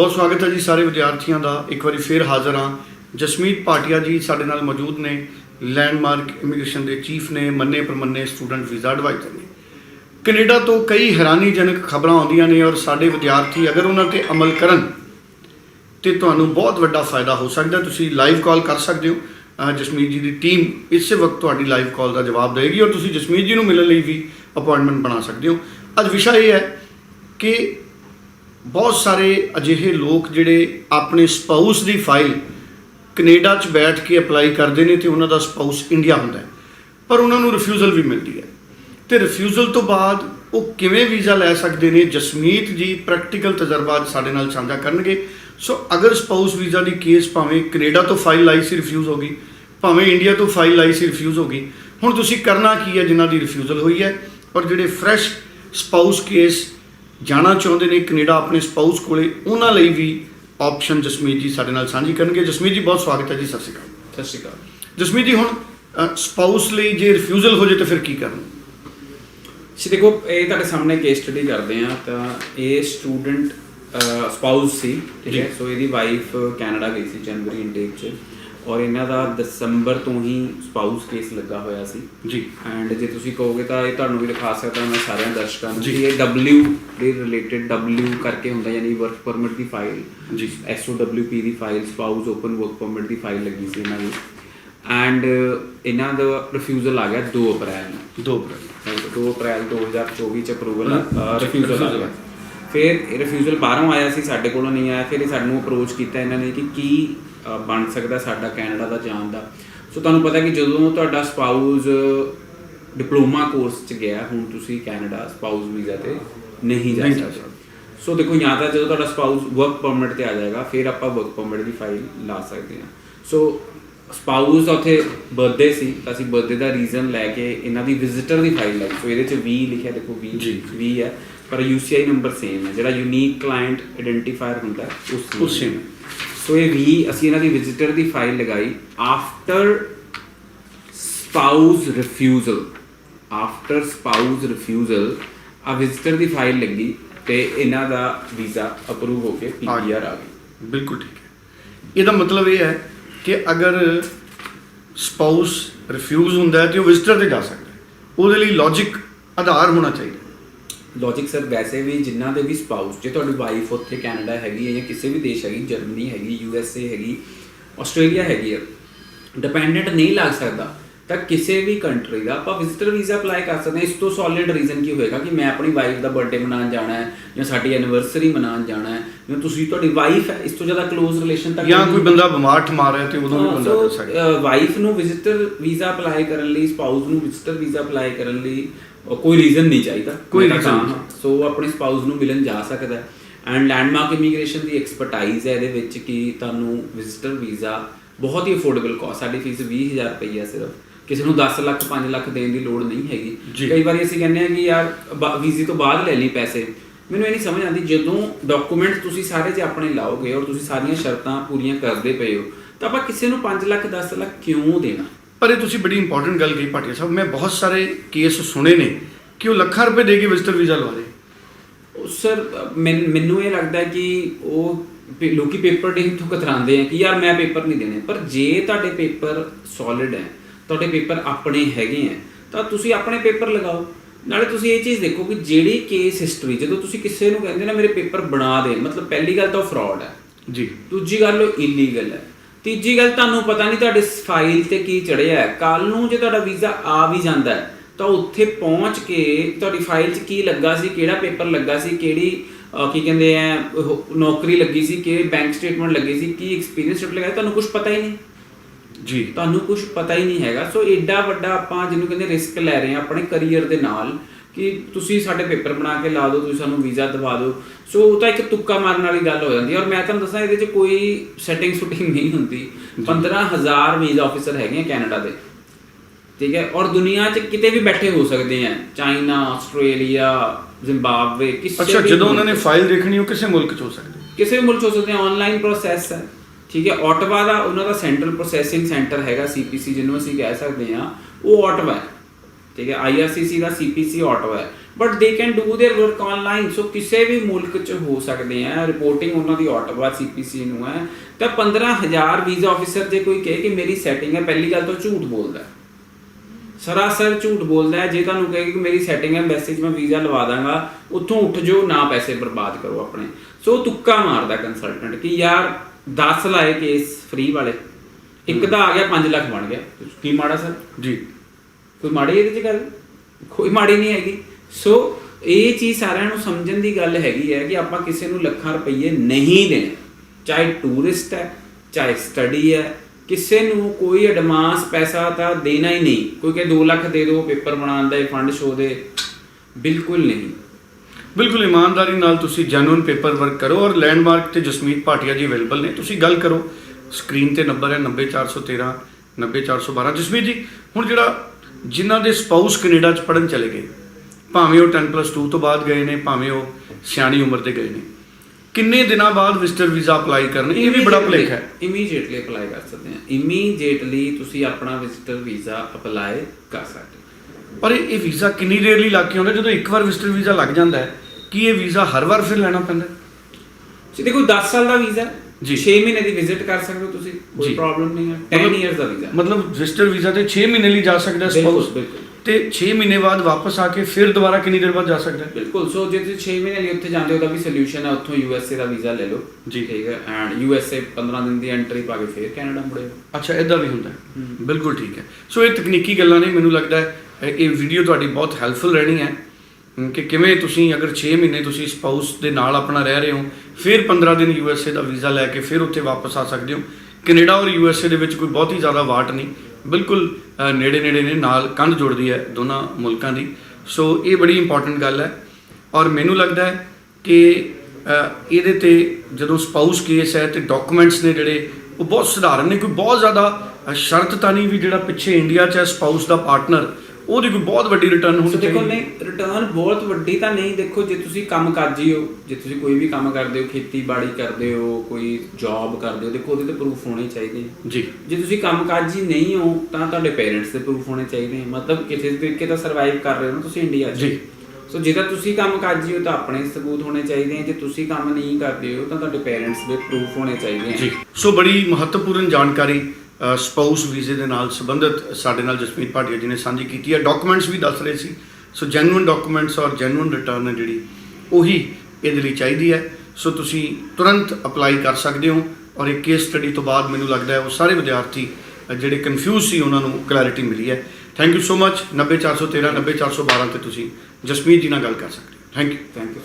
ਬਹੁਤ ਸਵਾਗਤ ਹੈ ਜੀ ਸਾਰੇ ਵਿਦਿਆਰਥੀਆਂ ਦਾ। ਇੱਕ ਵਾਰੀ ਫੇਰ ਹਾਜ਼ਰ ਹਾਂ। ਜਸਮੀਤ ਭਾਟੀਆ ਜੀ ਸਾਡੇ ਨਾਲ ਮੌਜੂਦ ਨੇ। ਲੈਂਡਮਾਰਕ ਇਮੀਗ੍ਰੇਸ਼ਨ ਦੇ ਚੀਫ ਨੇ, ਮੰਨੇ ਪ੍ਰਮੰਨੇ ਸਟੂਡੈਂਟ ਵੀਜ਼ਾ ਐਡਵਾਈਜ਼ਰ ਨੇ। ਕੈਨੇਡਾ ਤੋਂ ਕਈ ਹੈਰਾਨੀਜਨਕ ਖਬਰਾਂ ਆਉਂਦੀਆਂ ਨੇ ਔਰ ਸਾਡੇ ਵਿਦਿਆਰਥੀ ਅਗਰ ਉਹਨਾਂ ਤੇ ਅਮਲ ਕਰਨ ਤੇ ਤੁਹਾਨੂੰ ਬਹੁਤ ਵੱਡਾ ਫਾਇਦਾ ਹੋ ਸਕਦਾ ਤੁਸੀਂ ਲਾਈਵ ਕਾਲ ਕਰ ਸਕਦੇ ਹੋ। ਜਸਮੀਤ ਜੀ ਦੀ ਟੀਮ ਇਸੇ ਵਕਤ ਤੁਹਾਡੀ ਲਾਈਵ ਕਾਲ ਦਾ ਜਵਾਬ ਦੇਗੀ ਔਰ ਤੁਸੀਂ ਜਸਮੀਤ ਜੀ ਨੂੰ ਮਿਲਣ ਲਈ ਵੀ ਅਪਾਇੰਟਮੈਂਟ ਬਣਾ ਸਕਦੇ ਹੋ। ਅੱਜ ਵਿਸ਼ਾ ਇਹ ਹੈ ਕਿ ਬਹੁਤ ਸਾਰੇ ਅਜਿਹੇ ਲੋਕ ਜਿਹੜੇ ਆਪਣੇ ਸਪਾਊਸ ਦੀ ਫਾਈਲ ਕੈਨੇਡਾ 'ਚ ਬੈਠ ਕੇ ਅਪਲਾਈ ਕਰਦੇ ਨੇ ਤੇ ਉਹਨਾਂ ਦਾ ਸਪਾਊਸ ਇੰਡੀਆ ਹੁੰਦਾ ਪਰ ਉਹਨਾਂ ਨੂੰ ਰਿਫਿਊਜ਼ਲ ਵੀ ਮਿਲਦੀ ਹੈ। ਤੇ ਰਿਫਿਊਜ਼ਲ ਤੋਂ ਬਾਅਦ ਉਹ ਕਿਵੇਂ ਵੀਜ਼ਾ ਲੈ ਸਕਦੇ ਨੇ, ਜਸਮੀਤ ਜੀ ਪ੍ਰੈਕਟੀਕਲ ਤਜਰਬਾ ਸਾਡੇ ਨਾਲ ਸਾਂਝਾ ਕਰਨਗੇ। ਸੋ ਅਗਰ ਸਪਾਊਸ ਵੀਜ਼ਾ ਦੀ ਕੇਸ ਭਾਵੇਂ ਕੈਨੇਡਾ ਤੋਂ ਫਾਈਲ ਆਈ ਸੀ ਰਿਫਿਊਜ਼ ਹੋ ਗਈ, ਭਾਵੇਂ ਇੰਡੀਆ ਤੋਂ ਫਾਈਲ ਆਈ ਸੀ ਰਿਫਿਊਜ਼ ਹੋ ਗਈ, ਹੁਣ ਤੁਸੀਂ ਕਰਨਾ ਕੀ ਹੈ ਜਿਨ੍ਹਾਂ ਦੀ ਰਿਫਿਊਜ਼ਲ ਹੋਈ ਹੈ? ਔਰ ਜਿਹੜੇ ਫਰੈਸ਼ ਸਪਾਊਸ ਕੇਸ ਜਾਣਾ ਚਾਹੁੰਦੇ ਨੇ ਕੈਨੇਡਾ ਆਪਣੇ ਸਪਾਊਸ ਕੋਲੇ ਉਹਨਾਂ ਲਈ ਵੀ ਆਪਸ਼ਨ ਜਸਮੀਤ ਜੀ ਸਾਡੇ ਨਾਲ ਸਾਂਝੀ ਕਰਨਗੇ। ਜਸਮੀਤ ਜੀ ਬਹੁਤ ਸਵਾਗਤ ਹੈ ਜੀ ਸਤਿ ਸ਼੍ਰੀ ਅਕਾਲ। ਸਤਿ ਸ਼੍ਰੀ ਅਕਾਲ। ਜਸਮੀਤ ਜੀ ਹੁਣ ਸਪਾਊਸ ਲਈ ਜੇ ਰਿਫਿਊਜ਼ਲ ਹੋ ਜੇ ਤਾਂ ਫਿਰ ਕੀ ਕਰਨਾ? ਜੀ ਦੇਖੋ ਇਹ ਤੁਹਾਡੇ ਸਾਹਮਣੇ ਕੇਸ ਸਟੱਡੀ ਕਰਦੇ ਆ ਤਾਂ ਇਹ ਸਟੂਡੈਂਟ ਸਪਾਊਸ ਸੀ ਠੀਕ। ਹੈ? ਸੋ ਇਹਦੀ ਵਾਈਫ ਕੈਨੇਡਾ ਗਈ ਸੀ ਜਨਵਰੀ ਇਨਟੇਕ ਚ। ਔਰ ਇਹਨਾਂ ਦਾ ਦਸੰਬਰ ਤੋਂ ਹੀ ਸਪਾਊਸ ਕੇਸ ਲੱਗਾ ਹੋਇਆ ਸੀ। ਜੀ। ਐਂਡ ਜੇ ਤੁਸੀਂ ਕਹੋਗੇ ਤਾਂ ਇਹ ਤੁਹਾਨੂੰ ਵੀ ਲਿਖਾ ਸਕਦਾ ਮੈਂ ਸਾਰਿਆਂ ਦਰਸ਼ਕਾਂ ਨੂੰ ਜੀ। ਕਿ ਇਹ W ਦੇ ਰਿਲੇਟਡ W ਕਰਕੇ ਹੁੰਦਾ ਯਾਨੀ ਵਰਕ ਪਰਮਿਟ ਦੀ ਫਾਈਲ ਜੀ। SOWP ਦੀ file spouse open work permit ਦੀ ਫਾਈਲ ਲੱਗੀ ਸੀ ਇਹਨਾਂ ਦੀ। ਐਂਡ ਇਹਨਾਂ ਦਾ ਰਿਫਿਊਜ਼ਲ ਆ ਗਿਆ 2 ਅਪ੍ਰੈਲ ਨੂੰ। ਦੋ ਅਪ੍ਰੈਲ। 2 ਅਪ੍ਰੈਲ 2024 ਚ ਅਪਰੂਵਲ ਰਿਫਿਊਜ਼ਲ ਆ ਗਿਆ। ਫਿਰ ਰਿਫਿਊਜ਼ਲ ਬਾਹਰੋਂ ਆਇਆ ਸੀ ਸਾਡੇ ਕੋਲੋਂ ਨਹੀਂ ਆਇਆ। ਫਿਰ ਇਹ ਸਾਨੂੰ ਅਪਰੋਚ ਕੀਤਾ ਇਹਨਾਂ ਨੇ ਕਿ ਕੀ ਬਣ ਸਕਦਾ ਸਾਡਾ ਕੈਨੇਡਾ ਦਾ ਜਾਣ ਦਾ। ਸੋ ਤੁਹਾਨੂੰ ਪਤਾ ਕਿ ਜਦੋਂ ਤੁਹਾਡਾ ਸਪਾਊਸ ਡਿਪਲੋਮਾ ਕੋਰਸ ਚ ਗਿਆ ਹੁਣ ਤੁਸੀਂ ਕੈਨੇਡਾ ਸਪਾਊਸ ਵੀਜ਼ਾ ਤੇ ਨਹੀਂ ਜਾ ਸਕਦੇ। ਸੋ ਦੇਖੋ ਜਾਂ ਤਾਂ ਜਦੋਂ ਤੁਹਾਡਾ ਸਪਾਊਸ ਵਰਕ ਪਰਮਿਟ ਤੇ ਆ ਜਾਏਗਾ ਫਿਰ ਆਪਾਂ ਵਰਕ ਪਰਮਿਟ ਦੀ ਫਾਈਲ ਲਾ ਸਕਦੇ ਹਾਂ। ਸੋ ਸਪਾਊਸ ਦਾ ਉੱਥੇ ਬਰਥਡੇ ਸੀ ਤਾਂ ਅਸੀਂ ਬਰਥਡੇ ਦਾ ਰੀਜ਼ਨ ਲੈ ਕੇ ਇਹਨਾਂ ਦੀ ਵਿਜ਼ਿਟਰ ਦੀ ਫਾਈਲ ਲਾਈ। ਸੋ ਇਹਦੇ ਚ 20 ਲਿਖਿਆ ਦੇਖੋ 20 ਜੀ। 20 ਹੈ ਪਰ UCI ਨੰਬਰ ਸੇਮ ਹੈ। ਜਿਹੜਾ ਯੂਨੀਕ ਕਲਾਇੰਟ ਆਇਡੈਂਟੀਫਾਇਰ ਹੁੰਦਾ ਉਸ ਹੈ। ਸੋ ਇਹ 20 ਅਸੀਂ ਇਹਨਾਂ ਦੀ ਵਿਜ਼ਿਟਰ ਦੀ ਫਾਈਲ ਲਗਾਈ after spouse refusal after spouse refusal ਆ ਵਿਜ਼ਿਟਰ ਦੀ ਫਾਈਲ ਲੱਗੀ ਤੇ ਇਹਨਾਂ ਦਾ ਵੀਜ਼ਾ ਅਪਰੂਵ ਹੋ ਕੇ ਪੀਆਰ ਆ ਗਈ ਬਿਲਕੁਲ ਠੀਕ ਹੈ। ਇਹਦਾ ਮਤਲਬ ਇਹ ਹੈ ਕਿ ਅਗਰ ਸਪਾਊਸ ਰਿਫਿਊਜ਼ ਹੁੰਦਾ ਹੈ ਤੇ ਉਹ ਵਿਜ਼ਟਰ ਤੇ ਜਾ ਸਕਦਾ ਉਹਦੇ ਲਈ ਲੌਜੀਕ ਆਧਾਰ ਹੋਣਾ ਚਾਹੀਦਾ ਲੌਜਿਕ ਸਰ ਵੈਸੇ ਵੀ ਜਿਨ੍ਹਾਂ ਦੇ ਵੀ ਸਪਾਊਸ ਜੇ ਤੁਹਾਡੀ ਵਾਈਫ ਉੱਥੇ ਕੈਨੇਡਾ ਹੈਗੀ ਹੈ ਜਾਂ ਕਿਸੇ ਵੀ ਦੇਸ਼ ਹੈਗੀ, ਜਰਮਨੀ ਹੈਗੀ ਯੂ ਐਸ ਏ ਹੈਗੀ, ਆਸਟ੍ਰੇਲੀਆ ਹੈਗੀ ਹੈ ਡਿਪੈਂਡੈਂਟ ਨਹੀਂ ਲੱਗ ਸਕਦਾ। ਤਾਂ ਕਿਸੇ ਵੀ ਕੰਟਰੀ ਦਾ ਆਪਾਂ ਵਿਜ਼ਿਟਰ ਵੀਜ਼ਾ ਅਪਲਾਈ ਕਰ ਸਕਦੇ ਹਾਂ। ਇਸ ਤੋਂ ਸੋਲਿਡ ਰੀਜ਼ਨ ਕੀ ਹੋਏਗਾ ਕਿ ਮੈਂ ਆਪਣੀ ਵਾਈਫ ਦਾ ਬਰਥਡੇ ਮਨਾਉਣ ਜਾਣਾ ਹੈ ਜਾਂ ਸਾਡੀ ਐਨੀਵਰਸਰੀ ਮਨਾਉਣ ਜਾਣਾ ਹੈ ਜਾਂ ਤੁਸੀਂ ਤੁਹਾਡੀ ਵਾਈਫ ਹੈ ਇਸ ਤੋਂ ਜ਼ਿਆਦਾ ক্লোਜ਼ ਰਿਲੇਸ਼ਨ ਤਾਂ ਜਾਂ ਕੋਈ ਬੰਦਾ ਬਿਮਾਰ ਠਮਾਰ ਹੈ ਤੇ ਉਦੋਂ ਵੀ ਬੰਦਾ ਕਰ ਸਕਦਾ। ਹੈ। ਵਾਈਫ ਨੂੰ ਵਿਜ਼ਿਟਰ ਵੀਜ਼ਾ ਅਪਲਾਈ ਕਰਨ ਲਈ ਸਪਾਊਸ ਨੂੰ ਵਿਜ਼ਿਟਰ ਵੀਜ਼ਾ ਅਪਲਾਈ ਕਰਨ ਲਈ ਕੋਈ ਰੀਜ਼ਨ ਨਹੀਂ ਚਾਹੀਦਾ। ਕੋਈ ਨਹੀਂ। ਸੋ ਆਪਣੀ ਸਪਾਊਸ ਨੂੰ ਮਿਲਣ ਜਾ ਸਕਦਾ ਹੈ। ਐਂਡ ਲੈਂਡਮਾਰਕ ਇਮੀਗ੍ਰੇਸ਼ਨ ਦੀ ਐਕਸਪਰਟਾਈਜ਼ ਹੈ ਇਹਦੇ ਵਿੱਚ ਕਿ ਤੁਹਾਨੂੰ ਵਿਜ਼ਿਟਰ ਵੀਜ਼ਾ ਬਹੁਤ ਹੀ ਅਫੋਰਡੇਬਲ ਕਾਸਟ ਸਾਡੀ ਫੀਸ 20000 ਰੁਪਏ ਹੈ ਸਿਰਫ। ਕਿਸੇ ਨੂੰ 10 ਲੱਖ 5 ਲੱਖ ਦੇਣ ਦੀ ਲੋੜ ਨਹੀਂ ਹੈਗੀ। ਕਈ ਵਾਰੀ ਅਸੀਂ ਕਹਿੰਦੇ ਹਾਂ ਕਿ ਯਾਰ ਵੀਜ਼ੇ ਤੋਂ ਬਾਅਦ ਲੈ ਲਈ ਪੈਸੇ। ਮੈਨੂੰ ਇਹ ਨਹੀਂ ਸਮਝ ਆਉਂਦੀ ਜਦੋਂ ਡਾਕੂਮੈਂਟ ਤੁਸੀਂ ਸਾਰੇ ਜੇ ਆਪਣੇ ਲਾਓਗੇ ਔਰ ਤੁਸੀਂ ਸਾਰੀਆਂ ਸ਼ਰਤਾਂ ਪੂਰੀਆਂ ਕਰਦੇ ਪਏ ਹੋ ਤਾਂ ਆਪਾਂ ਕਿਸੇ ਨੂੰ 5 ਲੱਖ 10 ਲੱਖ ਕਿਉਂ ਦੇਣਾ? ਪਰ ਇਹ ਤੁਸੀਂ ਬੜੀ ਇੰਪੋਰਟੈਂਟ ਗੱਲ ਕਹੀ ਭਾਟੀਆ ਸਾਹਿਬ। ਮੈਂ ਬਹੁਤ ਸਾਰੇ ਕੇਸ ਸੁਣੇ ਨੇ ਕਿ ਉਹ ਲੱਖਾਂ ਰੁਪਏ ਦੇ ਕੇ ਵਿਜ਼ਟਰ ਵੀਜ਼ਾ ਲਵਾ ਉਹ ਸਰ ਮੈਨ- ਇਹ ਲੱਗਦਾ ਕਿ ਉਹ ਲੋਕੀ ਪੇਪਰ ਡੇਟਿੰਗ ਤੋਂ ਕਤਰਾਉਂਦੇ ਆ ਕਿ ਯਾਰ ਮੈਂ ਪੇਪਰ ਨਹੀਂ ਦੇਣੇ। ਪਰ ਜੇ ਤੁਹਾਡੇ ਪੇਪਰ ਸੋਲਿਡ ਹੈ ਤੁਹਾਡੇ ਪੇਪਰ ਆਪਣੇ ਹੈਗੇ ਆ ਤਾਂ ਤੁਸੀਂ ਆਪਣੇ ਪੇਪਰ ਲਗਾਓ। ਨਾਲੇ ਤੁਸੀਂ ਇਹ ਚੀਜ਼ ਦੇਖੋ ਕਿ ਜਿਹੜੀ ਕੇਸ ਹਿਸਟਰੀ ਜਦੋਂ ਤੁਸੀਂ ਕਿਸੇ ਨੂੰ ਕਹਿੰਦੇ ਨਾ ਮੇਰੇ ਪੇਪਰ ਬਣਾ ਦੇ ਮਤਲਬ ਪਹਿਲੀ ਗੱਲ ਤਾਂ ਫਰਾਡ ਹੈ ਜੀ। ਦੂਜੀ ਗੱਲ ਉਹ ਇਲੀਗਲ ਹੈ ਤੀਜੀ ਗੱਲ ਤੁਹਾਨੂੰ ਪਤਾ ਨਹੀਂ ਤੁਹਾਡੇ ਫਾਈਲ ਤੇ ਕੀ ਚੜਿਆ ਹੈ ਕੱਲ ਨੂੰ ਜੇ ਤੁਹਾਡਾ ਵੀਜ਼ਾ ਆ ਵੀ ਜਾਂਦਾ ਹੈ ਤਾਂ ਉੱਥੇ ਪਹੁੰਚ ਕੇ ਤੁਹਾਡੀ ਫਾਈਲ 'ਚ ਕੀ ਲੱਗਾ ਸੀ ਕਿਹੜਾ ਪੇਪਰ ਲੱਗਾ ਸੀ ਕਿਹੜੀ ਕੀ ਕਹਿੰਦੇ ਆ ਨੌਕਰੀ ਲੱਗੀ ਸੀ ਕਿ ਬੈਂਕ ਸਟੇਟਮੈਂਟ ਲੱਗੀ ਸੀ ਕੀ ਐਕਸਪੀਰੀਅੰਸ ਸ਼ਿਟ ਲਗਾਇਆ ਤੁਹਾਨੂੰ ਕੁਝ ਪਤਾ ਹੀ ਨਹੀਂ ਜੀ। ਤੁਹਾਨੂੰ ਕੁਝ ਪਤਾ ਹੀ ਨਹੀਂ ਹੈਗਾ। ਸੋ ਐਡਾ ਵੱਡਾ ਆਪਾਂ ਜਿਹਨੂੰ ਕਹਿੰਦੇ ਰਿਸਕ ਲੈ ਰਹੇ ਹਾਂ ਆਪਣੇ ਕੈਰੀਅਰ ਦੇ ਨਾਲ ਕਿ ਤੁਸੀਂ ਸਾਡੇ ਪੇਪਰ ਬਣਾ ਕੇ ਲਾ ਦਿਓ ਤੁਸੀਂ ਸਾਨੂੰ ਵੀਜ਼ਾ ਦਿਵਾ ਦਿਓ। ਸੋ ਉਹ ਤਾਂ ਇੱਕ ਤੁੱਕਾ ਮਾਰਨ ਵਾਲੀ ਗੱਲ ਹੋ ਜਾਂਦੀ ਹੈ। ਔਰ ਮੈਂ ਤੁਹਾਨੂੰ ਦੱਸਾਂ ਇਹਦੇ 'ਚ ਕੋਈ ਸੈਟਿੰਗ ਸ਼ੂਟਿੰਗ ਨਹੀਂ ਹੁੰਦੀ। 15000 ਵੀਜ਼ਾ ਆਫੀਸਰ ਹੈਗੇ ਆ ਕੈਨੇਡਾ ਦੇ। ਠੀਕ ਹੈ? ਔਰ ਦੁਨੀਆ 'ਚ ਕਿਤੇ ਵੀ ਬੈਠੇ ਹੋ ਸਕਦੇ ਆ ਚਾਈਨਾ ਆਸਟ੍ਰੇਲੀਆ ਜ਼ਿੰਬਾਬਵੇ ਕਿਸੇ ਅੱਛਾ ਜਦੋਂ ਉਹਨਾਂ ਨੇ ਫਾਈਲ ਦੇਖਣੀ ਉਹ ਕਿਸੇ ਮੁਲਕ 'ਚ ਹੋ ਸਕਦੀ? ਕਿਸੇ ਵੀ ਮੁਲਕ 'ਚ ਹੋ ਸਕਦੇ ਆ ਆਨਲਾਈਨ ਪ੍ਰੋਸੈਸ ਹੈ। ਠੀਕ ਹੈ ਆਟਵਾ ਦਾ ਉਹਨਾਂ ਦਾ ਸੈਂਟਰਲ ਪ੍ਰੋਸੈਸਿੰਗ ਸੈਂਟਰ ਹੈਗਾ ਸੀਪੀਸੀ ਜਿਹਨੂੰ ਅਸੀਂ ਕਹਿ ਸਕਦੇ ਆ ਉਹ ਆਟਵਾ ਹੈ ਠੀਕ ਹੈ IRCC ਦਾ CPC ਆਟੋ ਹੈ but they can do their work online so ਕਿਸੇ ਵੀ ਮੁਲਕ 'ਚ ਹੋ ਸਕਦੇ ਆ ਰਿਪੋਰਟਿੰਗ ਉਹਨਾਂ ਦੀ ਆਟੋ ਹੈ CPC ਨੂੰ ਹੈ ਤਾਂ 15000 ਵੀਜ਼ਾ ਆਫੀਸਰ ਜੇ ਕੋਈ ਕਹੇ ਕਿ ਮੇਰੀ ਸੈਟਿੰਗ ਹੈ ਪਹਿਲੀ ਗੱਲ ਤਾਂ ਝੂਠ ਬੋਲਦਾ ਹੈ ਸਰਾਸਰ ਝੂਠ ਬੋਲਦਾ ਹੈ ਜੇ ਤੁਹਾਨੂੰ ਕਹੇ ਕਿ ਮੇਰੀ ਸੈਟਿੰਗ ਹੈ ਮੈਸੇਜ ਮੈਂ ਵੀਜ਼ਾ ਲਵਾ ਦਾਂਗਾ ਉੱਥੋਂ ਉੱਠ ਜਾਓ ਨਾ ਪੈਸੇ ਬਰਬਾਦ ਕਰੋ ਆਪਣੇ ਸੋ ਤੁੱਕਾ ਮਾਰਦਾ ਕੰਸਲਟੈਂਟ ਕਿ ਯਾਰ 10 ਲਾਏ ਕੇਸ ਫ੍ਰੀ ਵਾਲੇ। ਇੱਕ ਦਾ ਆ ਗਿਆ 5 ਲੱਖ ਬਣ ਗਿਆ। ਕੀ ਮਾੜਾ ਸਰ? ਜੀ। ਕੋਈ ਮਾੜੀ ਇਹਦੇ ਚ ਗੱਲ? ਕੋਈ ਮਾੜੀ ਨਹੀਂ ਹੈਗੀ। ਸੋ ਇਹ ਚੀਜ਼ ਸਾਰਿਆਂ ਨੂੰ ਸਮਝਣ ਦੀ ਗੱਲ ਹੈਗੀ ਹੈ ਕਿ ਆਪਾਂ ਕਿਸੇ ਨੂੰ ਲੱਖਾਂ ਰੁਪਏ ਨਹੀਂ ਦੇਣੇ। ਚਾਹੇ ਟੂਰਿਸਟ ਹੈ ਚਾਹੇ ਸਟੱਡੀ ਹੈ ਕਿਸੇ ਨੂੰ ਕੋਈ ਐਡਵਾਂਸ ਪੈਸਾ ਤਾਂ ਦੇਣਾ ਹੀ ਨਹੀਂ। ਕੋਈ ਕਿ 2 ਲੱਖ ਦੇ ਦਿਓ ਪੇਪਰ ਬਣਾਉਣ ਦਾ ਫੰਡ ਸ਼ੋ ਦੇ। ਬਿਲਕੁਲ ਨਹੀਂ। ਬਿਲਕੁਲ ਇਮਾਨਦਾਰੀ ਨਾਲ ਤੁਸੀਂ ਜੈਨੂਇਨ ਪੇਪਰ ਵਰਕ ਕਰੋ ਔਰ ਲੈਂਡਮਾਰਕ ਤੇ ਜਸਮੀਤ ਭਾਟੀਆ ਜੀ ਅਵੇਲੇਬਲ ਨੇ ਤੁਸੀਂ ਗੱਲ ਕਰੋ। ਸਕਰੀਨ ਤੇ ਨੰਬਰ ਹੈ 90413 90412 ਜਸਮੀਤ ਜੀ ਹੁਣ ਜਿਹੜਾ ਜਿਨ੍ਹਾਂ ਦੇ ਸਪਾਊਸ ਕੈਨੇਡਾ ਚ ਪੜਨ ਚਲੇ ਗਏ ਭਾਵੇਂ ਉਹ 10+2 ਤੋਂ ਬਾਅਦ ਗਏ ਨੇ ਭਾਵੇਂ ਉਹ ਸਿਆਣੀ ਉਮਰ ਦੇ ਗਏ ਨੇ ਕਿੰਨੇ ਦਿਨਾਂ ਬਾਅਦ ਵਿਜ਼ਟਰ ਵੀਜ਼ਾ ਅਪਲਾਈ ਕਰਨ? ਇਹ ਵੀ ਬੜਾ ਭੁਲੇਖ ਹੈ। ਇਮੀਡੀਏਟਲੀ ਅਪਲਾਈ ਕਰ ਸਕਦੇ ਆ ਇਮੀਡੀਏਟਲੀ ਤੁਸੀਂ ਆਪਣਾ ਵਿਜ਼ਟਰ ਵੀਜ਼ਾ ਅਪਲਾਈ ਕਰ ਸਕਦੇ ਪਰ ਇਹ ਵੀਜ਼ਾ ਕਿੰਨੀ ਦੇਰ ਲਈ ਲੱਗ ਕੇ ਆਉਂਦਾ? ਜਦੋਂ ਇੱਕ ਵਾਰ ਵਿਜ਼ਟਰ ਵੀਜ਼ਾ ਲੱਗ ਜਾਂਦਾ ਹੈ ਕੀ ਇਹ ਵੀਜ਼ਾ ਹਰ ਵਾਰ ਫਿਰ ਲੈਣਾ ਪੈਂਦਾ? ਜੀ ਦੇਖੋ 10 ਸਾਲ ਦਾ ਵੀਜ਼ਾ ਜੀ। 6 ਮਹੀਨੇ ਦੀ ਵਿਜ਼ਿਟ ਕਰ ਸਕਦੇ ਹੋ ਤੁਸੀਂ ਕੋਈ। ਪ੍ਰੋਬਲਮ ਨਹੀਂ ਹੈ। 10 ਮਤਲਬ- ਇਅਰਸ ਦਾ ਵੀਜ਼ਾ ਮਤਲਬ ਵਿਜ਼ਟਰ ਵੀਜ਼ਾ ਤੇ 6 ਮਹੀਨੇ ਲਈ ਜਾ ਸਕਦਾ ਸਪਾਊਸ। ਤੇ 6 ਮਹੀਨੇ ਬਾਅਦ ਵਾਪਸ ਆ ਕੇ ਫਿਰ ਦੁਬਾਰਾ ਕਿੰਨੀ ਦੇਰ ਬਾਅਦ ਜਾ ਸਕਦਾ ਹੈ? ਬਿਲਕੁਲ ਸੋ ਜੇ ਤੁਸੀਂ 6 ਮਹੀਨੇ ਲਈ ਉੱਥੇ ਜਾਂਦੇ ਹੋ ਤਾਂ ਵੀ ਸੋਲੂਸ਼ਨ ਹੈ ਉੱਥੋਂ ਯੂਐਸਏ ਦਾ ਵੀਜ਼ਾ ਲੈ ਲਓ। ਜੀ। ਠੀਕ ਹੈ ਐਂਡ ਯੂਐਸਏ 15 ਦਿਨ ਦੀ ਐਂਟਰੀ ਪਾ ਕੇ ਫਿਰ ਕੈਨੇਡਾ ਮੁੜੇ ਅੱਛਾ ਇਦਾਂ ਵੀ ਹੁੰਦਾ ਬਿਲਕੁਲ ਠੀਕ ਹੈ। ਸੋ ਇਹ ਤਕਨੀਕੀ ਗੱਲਾਂ ਨੇ ਮੈਨੂੰ ਲੱਗਦਾ ਹੈ ਇਹ- ਵੀਡੀਓ ਤੁਹਾਡੀ ਬਹੁਤ ਹੈਲਪਫੁਲ ਰਹਿਣੀ ਹੈ। ਕਿ ਕਿਵੇਂ ਤੁਸੀਂ ਅਗਰ 6 ਮਹੀਨੇ ਤੁਸੀਂ ਸਪਾਊਸ ਦੇ ਨਾਲ ਆਪਣਾ ਰਹਿ ਰਹੇ ਹੋ, ਫਿਰ 15 ਦਿਨ ਯੂ ਐੱਸ ਏ ਦਾ ਵੀਜ਼ਾ ਲੈ ਕੇ ਫਿਰ ਉੱਥੇ ਵਾਪਸ ਆ ਸਕਦੇ ਹੋ। ਕੈਨੇਡਾ ਔਰ ਯੂ ਐੱਸ ਏ ਦੇ ਵਿੱਚ ਕੋਈ ਬਹੁਤ ਹੀ ਜ਼ਿਆਦਾ ਵਾਟ ਨਹੀਂ। ਬਿਲਕੁਲ ਨੇੜੇ ਨੇੜੇ ਨੇ, ਨਾਲ ਕੰਧ ਜੋੜਦੀ ਹੈ ਦੋਨਾਂ ਮੁਲਕਾਂ ਦੀ। ਸੋ ਇਹ ਬੜੀ ਇੰਪੋਰਟੈਂਟ ਗੱਲ ਹੈ। ਔਰ ਮੈਨੂੰ ਲੱਗਦਾ ਹੈ ਕਿ ਇਹਦੇ ਤੇ ਜਦੋਂ ਸਪਾਊਸ ਕੇਸ ਹੈ ਤੇ ਡਾਕੂਮੈਂਟਸ ਨੇ ਜਿਹੜੇ, ਉਹ ਬਹੁਤ ਸਧਾਰਨ ਨੇ, ਕੋਈ ਬਹੁਤ ਜ਼ਿਆਦਾ ਸ਼ਰਤ ਤਾਂ ਨਹੀਂ ਵੀ ਜਿਹੜਾ ਪਿੱਛੇ ਇੰਡੀਆ 'ਚ ਹੈ ਸਪਾਊਸ ਦਾ ਪਾਰਟਨਰ ਉਹਦੀ ਕੋਈ ਬਹੁਤ ਵੱਡੀ ਰਿਟਰਨ ਸੋ ਹੋਣੀ ਦੇਖੋ ਚਾਹੀਦੀ। ਨਹੀਂ ਰਿਟਰਨ ਬਹੁਤ ਵੱਡੀ ਤਾਂ ਨਹੀਂ ਦੇਖੋ ਜੇ ਤੁਸੀਂ ਕੰਮ ਕਾਜੀ ਹੋ ਜੇ ਤੁਸੀਂ ਕੋਈ ਵੀ ਕੰਮ ਕਰਦੇ ਹੋ ਖੇਤੀਬਾੜੀ ਕਰਦੇ ਹੋ ਕੋਈ ਜੌਬ ਕਰਦੇ ਹੋ ਦੇਖੋ ਉਹਦੇ ਤੇ ਪ੍ਰੂਫ ਹੋਣੇ ਚਾਹੀਦੇ ਜੀ। ਜੇ ਤੁਸੀਂ ਕੰਮਕਾਜੀ ਨਹੀਂ ਹੋ ਤਾਂ ਤੁਹਾਡੇ ਪੇਰੈਂਟਸ ਦੇ ਪ੍ਰੂਫ ਹੋਣੇ ਚਾਹੀਦੇ ਮਤਲਬ ਕਿਸੇ ਤਰੀਕੇ ਦਾ ਸਰਵਾਈਵ ਕਰ ਰਹੇ ਹੋ ਤੁਸੀਂ ਇੰਡੀਆ 'ਚ। ਜੀ। ਸੋ ਜੇਕਰ ਤੁਸੀਂ ਕੰਮਕਾਜੀ ਹੋ ਤਾਂ ਆਪਣੇ ਸਬੂਤ ਹੋਣੇ ਚਾਹੀਦੇ ਜੇ ਤੁਸੀਂ ਕੰਮ ਨਹੀਂ ਕਰਦੇ ਹੋ ਤਾਂ ਤੁਹਾਡੇ ਪੇਰੈਂਟਸ ਦੇ ਪ੍ਰੂਫ ਹੋਣੇ ਚਾਹੀਦੇ ਜੀ। ਸੋ ਬੜੀ ਮਹੱਤਵਪੂਰਨ ਜਾਣਕਾਰੀ ਸਪਾਊਸ ਵੀਜ਼ੇ ਦੇ ਨਾਲ ਸੰਬੰਧਿਤ ਸਾਡੇ ਨਾਲ ਜਸਮੀਤ ਭਾਟੀਆ ਜੀ ਨੇ ਸਾਂਝੀ ਕੀਤੀ ਹੈ। ਡਾਕੂਮੈਂਟਸ ਵੀ ਦੱਸ ਰਹੇ ਸੀ। ਸੋ ਜੈਨੂਇਨ ਡਾਕੂਮੈਂਟਸ ਔਰ ਜੈਨੂਇਨ ਰਿਟਰਨ ਹੈ ਜਿਹੜੀ, ਉਹੀ ਇਹਦੇ ਲਈ ਚਾਹੀਦੀ ਹੈ। ਸੋ ਤੁਸੀਂ ਤੁਰੰਤ ਅਪਲਾਈ ਕਰ ਸਕਦੇ ਹੋ ਔਰ ਇਹ ਕੇਸ ਸਟੱਡੀ ਤੋਂ ਬਾਅਦ ਮੈਨੂੰ ਲੱਗਦਾ ਹੈ ਉਹ ਸਾਰੇ ਵਿਦਿਆਰਥੀ ਜਿਹੜੇ ਕਨਫਿਊਜ਼ ਸੀ, ਉਹਨਾਂ ਨੂੰ ਕਲੈਰਿਟੀ ਮਿਲੀ ਹੈ। ਥੈਂਕ ਯੂ ਸੋ ਮਚ 90413 90412 ਤੇ ਤੁਸੀਂ ਜਸਮੀਤ ਜੀ ਨਾਲ ਗੱਲ ਕਰ ਸਕਦੇ ਹੋ। Thank you thank you